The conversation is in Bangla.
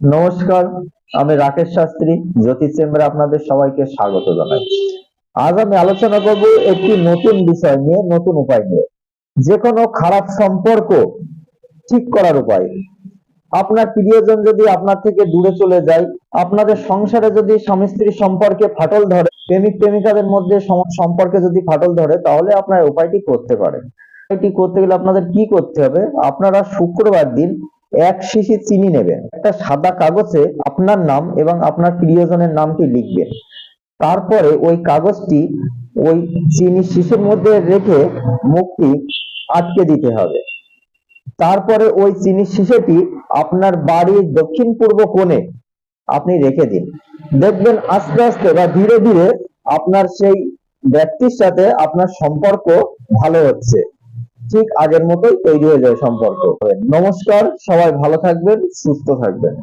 নমস্কার, আমি রাকেশ শাস্ত্রী, জ্যোতিষ চেম্বারে আপনাদের সবাইকে স্বাগত জানাই। আজ আমি আলোচনা করব একটি নতুন বিষয় নিয়ে, নতুন উপায় নিয়ে। যে কোনো খারাপ সম্পর্ক ঠিক করার উপায়। আপনার প্রিয়জন যদি আপনার থেকে দূরে চলে যায়, আপনাদের সংসারে যদি স্বামী স্ত্রী সম্পর্কে ফাটল ধরে, প্রেমিক প্রেমিকাদের মধ্যে সম্পর্কে যদি ফাটল ধরে, তাহলে আপনার উপায়টি করতে পারেন। উপায়টি করতে গেলে আপনাদের কি করতে হবে? আপনারা শুক্রবার দিন এক শিশি চিনি নেবেন। একটা সাদা কাগজে আপনার নাম এবং আপনার প্রিয়জনের নামটি লিখবেন। তারপরে ওই কাগজটি ওই চিনি শিশির মধ্যে রেখে মুখটি আটকে দিতে হবে। তারপরে ওই চিনি শিশিটি আপনার বাড়ির দক্ষিণ পূর্ব কোণে আপনি রেখে দিন। দেখবেন আস্তে আস্তে বা ধীরে ধীরে আপনার সেই ব্যক্তির সাথে আপনার সম্পর্ক ভালো হচ্ছে। ঠিক আগের মতোই তৈরি হয়ে যায় সম্পর্ক। নমস্কার সবাই ভালো থাকবেন সুস্থ থাকবেন।